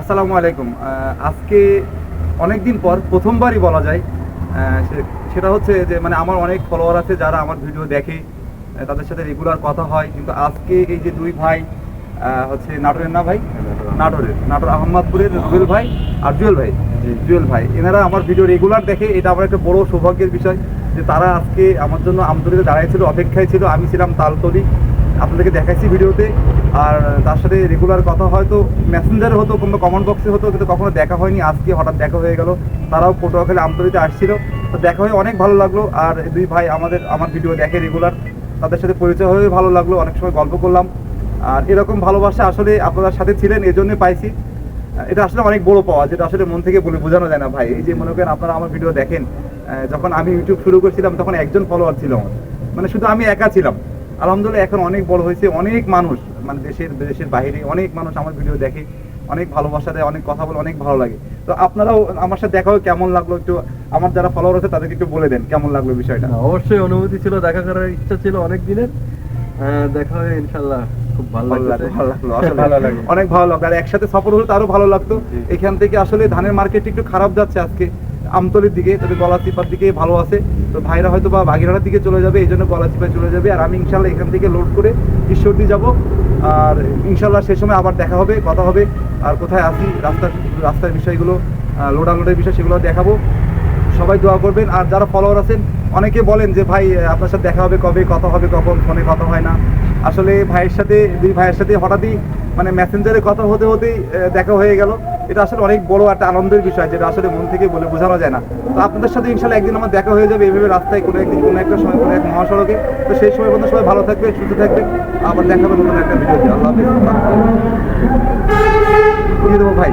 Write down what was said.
আসসালামু আলাইকুম। আজকে অনেক দিন পর প্রথমবারই বলা যায় সেটা হচ্ছে যে মানে আমার অনেক ফলোয়ার আছে যারা আমার ভিডিও দেখে তাদের সাথে রেগুলার কথা হয়। কিন্তু আজকে এই যে দুই ভাই হচ্ছে নাটোরের না ভাই? নাটোরের। নাটোর আহমদপুরের জুয়েল ভাই আর জুয়েল ভাই। জুয়েল ভাই এনারা আমার ভিডিও রেগুলার দেখে এটা আমার একটা বড় সৌভাগ্যের বিষয় যে তারা আজকে আমার জন্য আমতলিতে দাঁড়াইছিল অপেক্ষায় ছিল। আমি ছিলাম তালতলি। আপনাদেরকে দেখাইছি ভিডিওতে। আর তার সাথে রেগুলার কথা হয়তো মেসেঞ্জারে হতো কোনো কমেন্ট বক্সে হতো, কিন্তু কখনো দেখা হয়নি। আজকে হঠাৎ দেখা হয়ে গেল। তারাও পটুয়াখালী, আমতলিতে আসছিল। তো দেখা হয়ে অনেক ভালো লাগল। আর দুই ভাই আমাদের, আমার ভিডিও দেখে রেগুলার তাদের সাথে পরিচয় হয়ে ভালো লাগল। অনেক সময় গল্প করলাম। আর এরকম ভালোবাসা আসলে আপনার সাথে ছিলেন এই জন্য পাইছি। এটা আসলে অনেক বড় পাওয়া, যেটা আসলে মন থেকে বলে বোঝানো যায় না ভাই। এই যে মনে করেন আপনারা আমার ভিডিও দেখেন যখন আমি ইউটিউব শুরু করছিলাম, তখন একজন ফলোয়ার ছিল আমার। মানে শুধু আমি একা ছিলাম। আলহামদুলিল্লাহ এখন অনেক বড় হয়েছে অনেক মানুষ মানে দেশের দেশের বাইরে অনেক মানুষ আমার ভিডিও দেখে অনেক ভালোবাসা দেয় অনেক কথা বলে অনেক ভালো লাগে। তো আপনারাও আমার সাথে দেখা হয়ে কেমন লাগল একটু আমার যারা ফলোয়ার আছে তাদেরকে একটু বলে দেন কেমন লাগল বিষয়টা? অবশ্যই অনুভূতি ছিল দেখা করার ইচ্ছা ছিল অনেক দিনের। দেখা হয়ে ইনশাল্লাহ খুব ভালো লাগল। অনেক ভালো লাগল আর একসাথে সফর হলে তো আরও ভালো লাগতো। এখান থেকে আসলে ধানের মার্কেট একটু খারাপ যাচ্ছে আজকে। আমতলির দিকে তবে গলাচিপার দিকে ভালো আছে। তো ভাইরা হয়তো বা বাগিরহাটার দিকে চলে যাবে, এই জন্য গলাচিপায় চলে যাবে। আর আমি ইনশাল্লাহ এখান থেকে লোড করে ঈশ্বরদী যাব। আর ইনশাল্লাহ সে সময় আবার দেখা হবে, কথা হবে। আর কোথায় আসি রাস্তার রাস্তার বিষয়গুলো লোড আনলোডের বিষয় সেগুলো দেখাবো। সবাই দোয়া করবেন। আর যারা ফলোয়ার আছেন, অনেকে বলেন যে, ভাই আপনার সাথে দেখা হবে কবে, কথা হবে কখন? ফোনে কথা হয় না। আসলে ভাইয়ের সাথে, দুই ভাইয়ের সাথে হঠাৎই মানে মেসেঞ্জারে কথা হতে হতেই দেখা হয়ে গেল। এটা আসলে অনেক বড় একটা আনন্দের বিষয়, যেটা আসলে মন থেকে বলে বোঝানো যায় না। তো আপনাদের সাথে ইনশাল্লাহ একদিন আমার দেখা হয়ে যাবে এইভাবে রাস্তায় কোনো একদিন, কোনো একটা সময়, কোনো এক মহাসড়কে। তো সেই সময় পর্যন্ত সবাই ভালো থাকবে সুস্থ থাকবে আবার দেখা হবে নতুন একটা ভিডিওতে। আল্লাহ হাফিজ। দেবো ভাই।